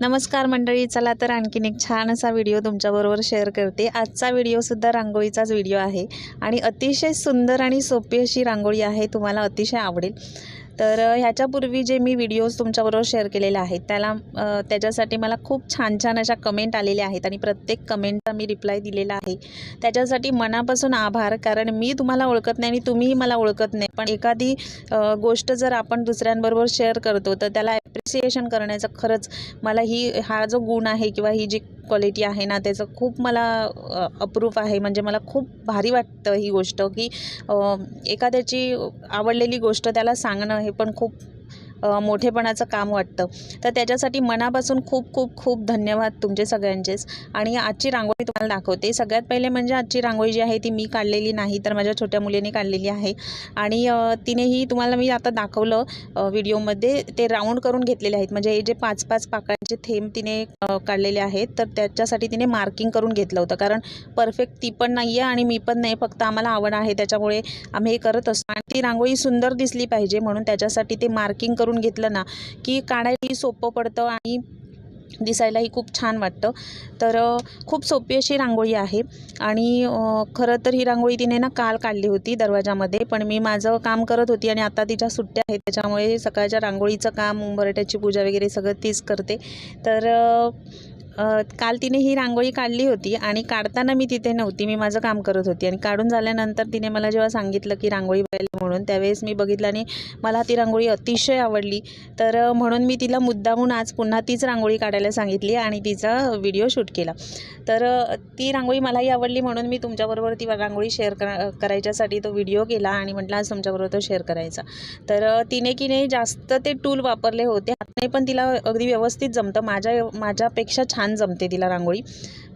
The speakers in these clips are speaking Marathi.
नमस्कार मंडळी चला तर आणखीन एक छान असा व्हिडिओ तुमच्याबरोबर शेअर करते. आजचा व्हिडिओसुद्धा रांगोळीचाच व्हिडिओ आहे आणि अतिशय सुंदर आणि सोपी अशी रांगोळी आहे तुम्हाला अतिशय आवडेल. तर ह्याच्यापूर्वी जे मी व्हिडिओज तुमच्याबरोबर शेअर केलेले आहेत त्याला त्याच्यासाठी मला खूप छान छान अशा कमेंट आलेल्या आहेत आणि प्रत्येक कमेंटचा मी रिप्लाय दिलेला आहे. त्याच्यासाठी मनापासून आभार कारण मी तुम्हाला ओळखत नाही आणि तुम्हीही मला ओळखत नाही. पण एखादी गोष्ट जर आपण दुसऱ्यांबरोबर शेअर करतो तर त्याला ॲप्रिसिएशन करण्याचं खरंच मला ही हा जो गुण आहे किंवा ही जी क्वालिटी आहे ना त्याचं खूप मला अप्रूफ आहे. म्हणजे मला खूप भारी वाटतं ही गोष्ट की एखाद्याची आवडलेली गोष्ट त्याला सांगणं हे पण खूप मोठेपणाचं काम वाटतं. तर त्याच्यासाठी मनापासून खूप खूप खूप धन्यवाद तुमचे सगळ्यांचेच. आणि आजची रांगोळी तुम्हाला दाखवते. सगळ्यात पहिले म्हणजे आजची रांगोळी जी आहे ती मी काढलेली नाही तर माझ्या छोट्या मुलीने काढलेली आहे. आणि तिनेही तुम्हाला मी आता दाखवलं व्हिडिओमध्ये. ते राऊंड करून घेतलेले आहेत. म्हणजे हे जे पाच पाच जे थेंब तिने काढलेले आहेत तर त्याच्यासाठी तिने मार्किंग करून घेतलं होतं. कारण परफेक्ट ती पण नाही आहे आणि मी पण नाही. फक्त आम्हाला आवड आहे. त्याच्यामुळे आम्ही हे करत असतो. आणि ती रांगोळी सुंदर दिसली पाहिजे म्हणून त्याच्यासाठी ते मार्किंग करून घेतलं ना की काढायलाही सोपं पडतं आणि दिसायलाही खूप छान वाटतं. तर खूप सोपी अशी रांगोळी आहे. आणि खरं तर ही रांगोळी तिने ना काल काढली होती दरवाजामध्ये. पण मी माझं काम करत होती आणि आता तिच्या सुट्ट्या आहेत. त्याच्यामुळे सकाळच्या रांगोळीचं काम उंबरट्याची पूजा वगैरे सगळं तीच करते. तर काल तिने ही रांगोळी काढली होती आणि काढताना मी तिथे नव्हती. मी माझं काम करत होती आणि काढून झाल्यानंतर तिने मला जेव्हा सांगितलं की रांगोळी बघायला म्हणून त्यावेळेस मी बघितलं आणि मला ती रांगोळी अतिशय आवडली. तर म्हणून मी तिला मुद्दामून आज पुन्हा तीच रांगोळी काढायला सांगितली आणि तिचा व्हिडिओ शूट केला. तर ती रांगोळी मलाही आवडली म्हणून मी तुमच्याबरोबर ती रांगोळी शेअर करा करायच्यासाठी तो व्हिडिओ केला आणि म्हटलं आज तुमच्याबरोबर तो शेअर करायचा. तर तिने की नाही जास्त ते टूल वापरले होते. नाही पण तिला अगदी व्यवस्थित जमतं. माझ्या माझ्यापेक्षा छान जमते तिला रांगोळी.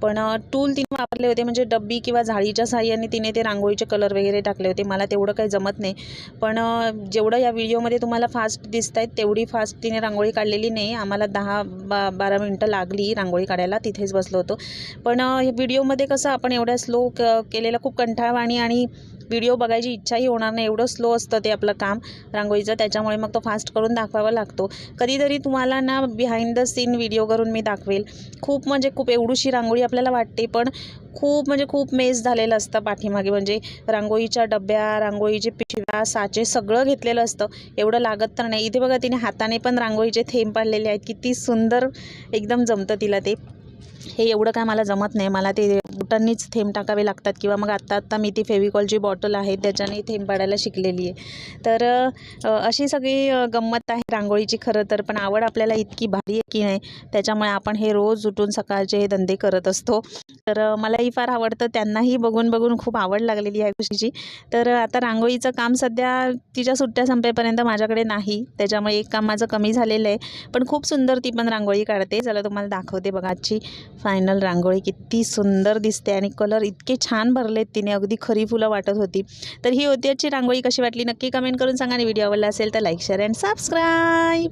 पण टूल तिने वापरले होते म्हणजे डब्बी किंवा झाडीच्या साहाय्याने तिने ते रांगोळीचे कलर वगैरे टाकले होते. मला तेवढं काही जमत नाही. पण जेवढं या व्हिडिओमध्ये तुम्हाला फास्ट दिसत आहेत तेवढी फास्ट तिने रांगोळी काढलेली नाही. आम्हाला दहा बा बारा मिनटं लागली रांगोळी काढायला तिथेच बसलो होतो. पण हे व्हिडिओमध्ये कसं आपण एवढ्या स्लो क केलेलं खूप कंठाळवाणी आणि व्हिडिओ बघायची इच्छाही होणार नाही. एवढं स्लो असतं ते आपलं काम रांगोळीचं. त्याच्यामुळे मग तो फास्ट करून दाखवावा लागतो. कधीतरी तुम्हाला ना बिहाइंड द सीन व्हिडिओ करून मी दाखवेल. खूप म्हणजे खूप एवढीशी रांगोळी आपल्याला वाटते पण खूप म्हणजे खूप मेस झालेलं असतं पाठीमागे. म्हणजे रांगोळीच्या डब्या रांगोळीचे पिशव्या साचे सगळं घेतलेलं असतं. एवढं लागत तर नाही. इथे बघा तिने हाताने पण रांगोळीचे थेंब पाडलेले आहेत. किती सुंदर एकदम जमतं तिला ते. हे एवढं काय मला जमत नाही. मला ते बुटांनीच थेंब टाकावे लागतात किंवा मग आत्ता आत्ता मी ती फेविकॉलची बॉटल आहे त्याच्याने थेंब पाडायला शिकलेली आहे. तर अशी सगळी गंमत आहे रांगोळीची खरं तर पण आवड आपल्याला इतकी भारी आहे की नाही त्याच्यामुळे आपण हे रोज उठून सकाळचे हे धंदे करत असतो. तर मलाही फार आवडतं. त्यांनाही बघून बघून खूप आवड लागलेली आहे गोष्टीची. तर आता रांगोळीचं काम सध्या तिच्या सुट्ट्या संपेपर्यंत माझ्याकडे नाही. त्याच्यामुळे एक काम माझं कमी झालेलं आहे. पण खूप सुंदर ती पण रांगोळी काढते. चला तुम्हाला दाखवते बघा आजची फायनल रांगोळी. किती सुंदर दिसते आणि कलर इतके छान भरलेत तिने. अगदी खरी फुलं वाटत होती. तर ही होती आजची रांगोळी. कशी वाटली नक्की कमेंट करून सांगा. आणि व्हिडिओ आवडला असेल तर लाईक शेअर अँड सबस्क्राईब